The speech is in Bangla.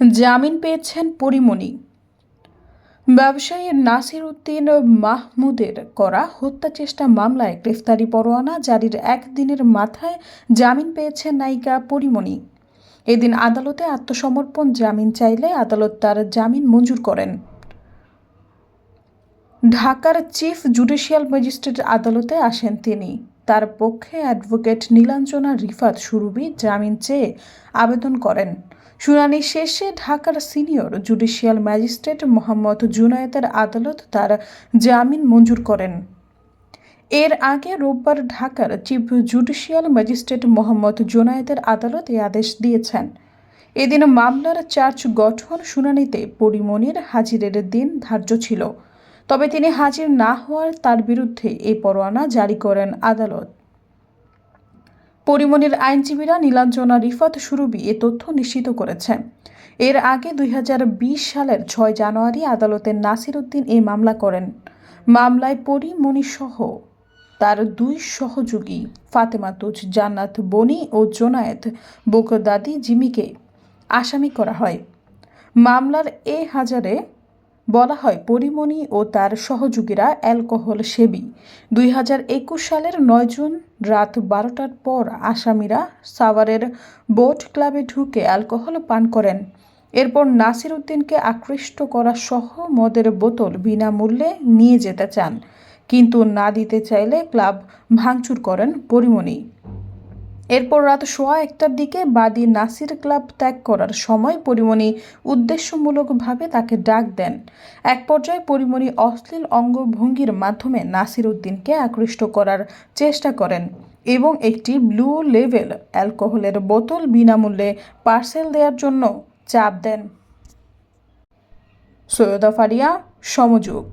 জামিন পেয়েছেন পরিমণি। ব্যবসায়ী নাসির উদ্দিন মাহমুদের করা হত্যা চেষ্টা মামলায় গ্রেফতারি পরোয়ানা জারির একদিনের মাথায় জামিন পেয়েছেন নায়িকা পরিমণি। এদিন আদালতে আত্মসমর্পণ জামিন চাইলে আদালত তার জামিন মঞ্জুর করেন। ঢাকার চিফ জুডিশিয়াল ম্যাজিস্ট্রেট আদালতে আসেন তিনি। তার পক্ষে অ্যাডভোকেট নীলাঞ্জনা রিফাত সুরভি জামিন চেয়ে আবেদন করেন। শুনানি শেষে ঢাকার সিনিয়র জুডিশিয়াল ম্যাজিস্ট্রেট মোহাম্মদ জুনায়েতের আদালত তার জামিন মঞ্জুর করেন। এর আগে রোববার ঢাকার চিফ জুডিশিয়াল ম্যাজিস্ট্রেট মোহাম্মদ জোনায়েদের আদালত এই আদেশ দিয়েছেন। এদিন মামলার চার্জ গঠন শুনানিতে পরিমণির হাজিরের দিন ধার্য ছিল। তবে তিনি হাজির না হওয়ার তার বিরুদ্ধে এই পরোয়ানা জারি করেন আদালত। পরিমণির আইনজীবীরা নীলাঞ্জনা রিফাত সুরবি এ তথ্য নিশ্চিত করেছেন। এর আগে দুই হাজার বিশ সালের ছয় জানুয়ারি আদালতে নাসির উদ্দিন এই মামলা করেন। মামলায় পরিমণি সহ তার দুই সহযোগী ফাতেমা তুজ, জান্নাত বনি ও জোনায়েত বোকদাদি জিমিকে আসামি করা হয়। মামলার এ হাজারে বলা হয় পরিমণি ও তার সহযোগীরা অ্যালকোহল সেবী। দুই হাজার একুশ সালের নয় জুন রাত বারোটার পর আসামিরা সাভারের বোট ক্লাবে ঢুকে অ্যালকোহল পান করেন। এরপর নাসির উদ্দিনকে আকৃষ্ট করা সহ মদের বোতল বিনামূল্যে নিয়ে যেতে চান। কিন্তু না দিতে চাইলে ক্লাব ভাঙচুর করেন পরিমণি। এরপর রাত সোয়া একটার দিকে বাদী নাসির ক্লাব ত্যাগ করার সময় পরিমণি উদ্দেশ্যমূলকভাবে তাকে ডাক দেন। এক পর্যায়ে পরিমণি অশ্লীল অঙ্গভঙ্গির মাধ্যমে নাসির উদ্দিনকে আকৃষ্ট করার চেষ্টা করেন এবং একটি ব্লু লেভেল অ্যালকোহলের বোতল বিনামূল্যে পার্সেল দেওয়ার জন্য চাপ দেন। সৈয়দা ফারিয়া, সমযোগ।